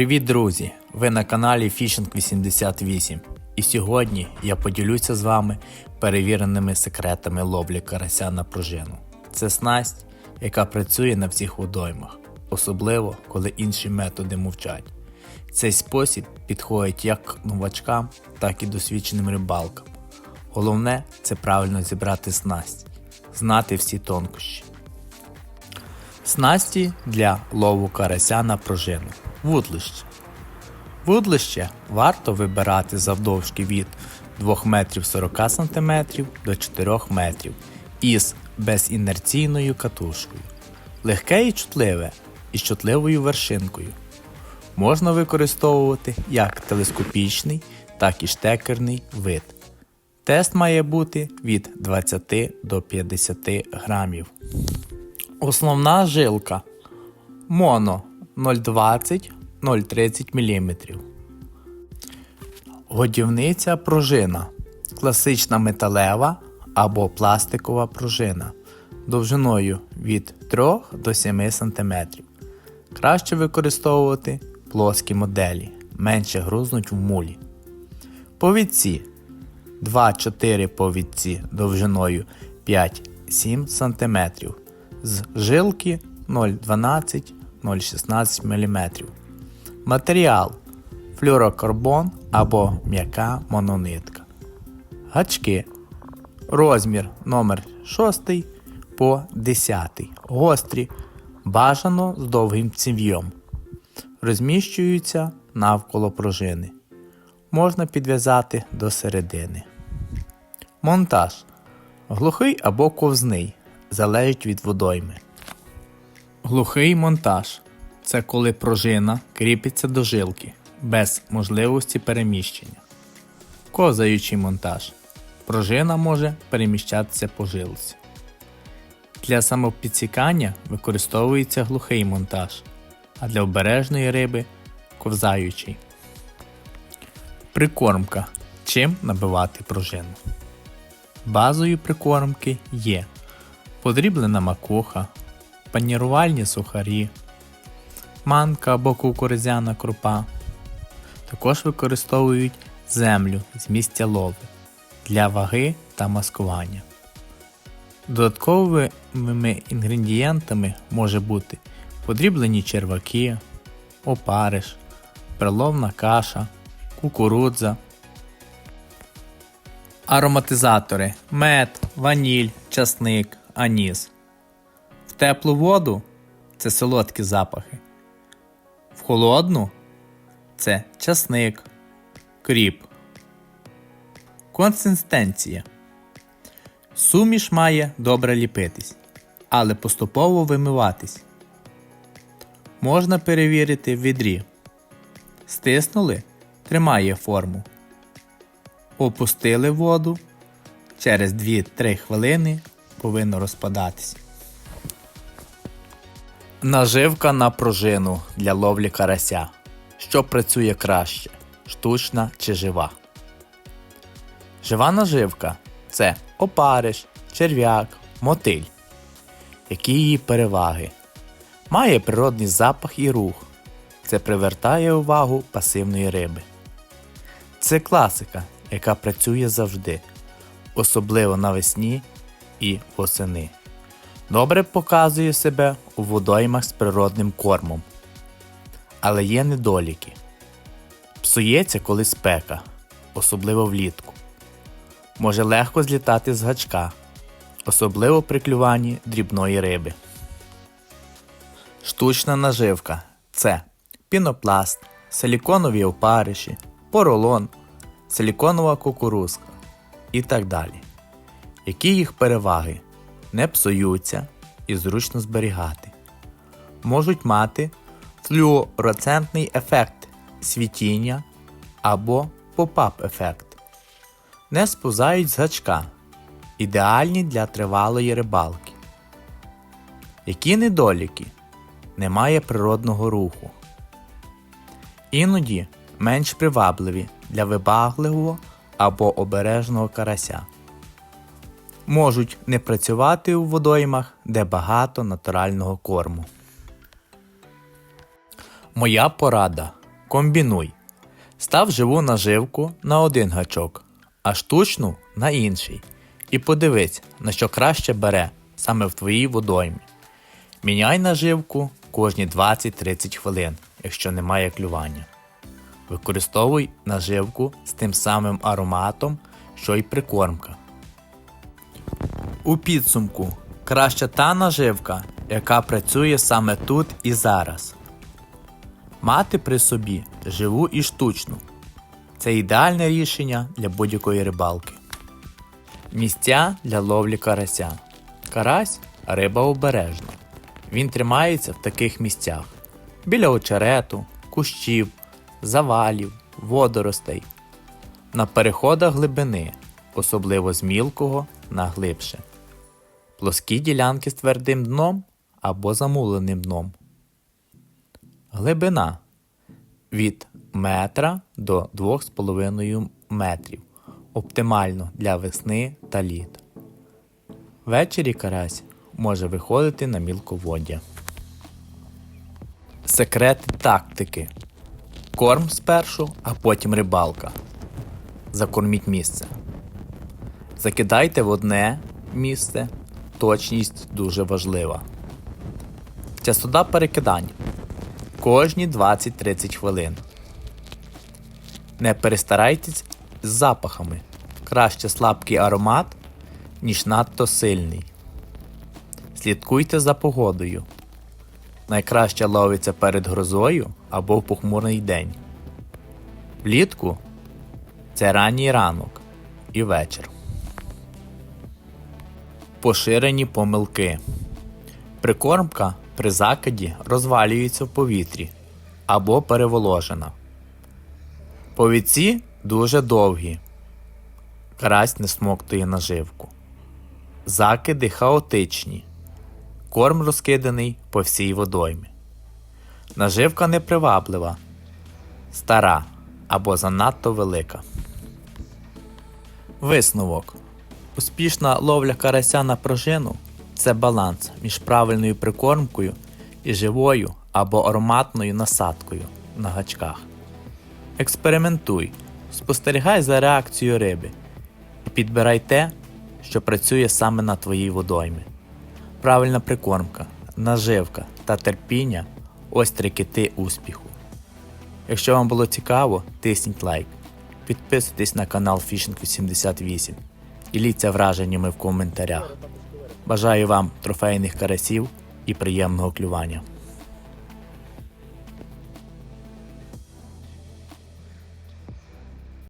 Привіт, друзі! Ви на каналі Fishing 88 і сьогодні я поділюся з вами перевіреними секретами ловлі карася на пружину. Це снасть, яка працює на всіх водоймах, особливо коли інші методи мовчать. Цей спосіб підходить як новачкам, так і досвідченим рибалкам. Головне це правильно зібрати снасть, знати всі тонкощі. Снасті для лову карася на пружину. Вудлище. Вудлище варто вибирати завдовжки від 2 метрів 40 см до 4 метрів із безінерційною катушкою. Легке і чутливе із чутливою вершинкою. Можна використовувати як телескопічний, так і штекерний вид. Тест має бути від 20 до 50 грамів. Основна жилка моно 0,20 0,30 мм. Годівниця пружина. Класична металева або пластикова пружина довжиною від 3 до 7 см. Краще використовувати плоскі моделі, менше грузнуть в мулі. Повідці 2-4 повідці довжиною 5-7 см з жилки 0,12-0,16 мм. Матеріал флюрокарбон або м'яка мононитка. Гачки. Розмір номер 6 по 10. Гострі. Бажано з довгим ців'єм. Розміщуються навколо пружини. Можна підв'язати до середини. Монтаж. Глухий або ковзний. Залежить від водойми. Глухий монтаж це коли пружина кріпиться до жилки без можливості переміщення. Козаючий монтаж. Пружина може переміщатися по жилці. Для самопідсікання використовується глухий монтаж, а для обережної риби ковзаючий. Прикормка. Чим набивати пружину. Базою прикормки є подріблена макуха, панірувальні сухарі, манка або кукурудзяна крупа. Також використовують землю з місця лови для ваги та маскування. Додатковими інгредієнтами може бути подріблені черваки, опариш, приловна каша, кукурудза. Ароматизатори мед, ваніль, часник, аніс. В теплу воду це солодкі запахи. Холодну це часник, кріп. Консистенція. Суміш має добре ліпитись, але поступово вимиватись. Можна перевірити в відрі. Стиснули, тримає форму. Опустили воду. Через 2-3 хвилини повинно розпадатись. Наживка на пружину для ловлі карася. Що працює краще? Штучна чи жива? Жива наживка це опариш, черв'як, мотиль. Які її переваги? Має природний запах і рух. Це привертає увагу пасивної риби. Це класика, яка працює завжди, особливо навесні і восени. Добре показує себе у водоймах з природним кормом. Але є недоліки. Псується коли спека, особливо влітку. Може легко злітати з гачка, особливо при клюванні дрібної риби. Штучна наживка це пінопласт, силіконові опариші, поролон, силіконова кукурузка і так далі. Які їх переваги? Не псуються і зручно зберігати. Можуть мати флюороцентний ефект світіння або поп-ап ефект. Не сповзають з гачка. Ідеальні для тривалої рибалки. Які недоліки? Немає природного руху. Іноді менш привабливі для вибагливого або обережного карася. Можуть не працювати у водоймах, де багато натурального корму. Моя порада. Комбінуй. Став живу наживку на один гачок, а штучну на інший. І подивись, на що краще бере саме в твоїй водоймі. Міняй наживку кожні 20-30 хвилин, якщо немає клювання. Використовуй наживку з тим самим ароматом, що й прикормка. У підсумку краще та наживка, яка працює саме тут і зараз. Мати при собі живу і штучну. Це ідеальне рішення для будь-якої рибалки. Місця для ловлі карася. Карась риба обережна. Він тримається в таких місцях: біля очерету, кущів, завалів, водоростей, на переходах глибини, особливо з мілкого на глибше, плоскі ділянки з твердим дном або замуленим дном. Глибина від метра до 2,5 метрів. Оптимально для весни та літ. Ввечері карась може виходити на мілководдя. Секрети тактики. Корм спершу, а потім рибалка. Закорміть місце. Закидайте в одне місце. Точність дуже важлива. Частота перекидань кожні 20-30 хвилин. Не перестарайтесь з запахами. Краще слабкий аромат, ніж надто сильний. Слідкуйте за погодою. Найкраще ловиться перед грозою або в похмурний день. Влітку це ранній ранок і вечір. Поширені помилки. Прикормка при закиді розвалюється в повітрі або переволожена. Повідці дуже довгі. Карась не смоктує наживку. Закиди хаотичні. Корм розкиданий по всій водоймі. Наживка неприваблива, стара або занадто велика. Висновок. Успішна ловля карася на пружину це баланс між правильною прикормкою і живою або ароматною насадкою на гачках. Експериментуй, спостерігай за реакцією риби і підбирай те, що працює саме на твоїй водоймі. Правильна прикормка, наживка та терпіння ось три кити успіху. Якщо вам було цікаво, тисніть лайк, підписуйтесь на канал Fishing 88, діліться враженнями в коментарях. Бажаю вам трофейних карасів і приємного клювання.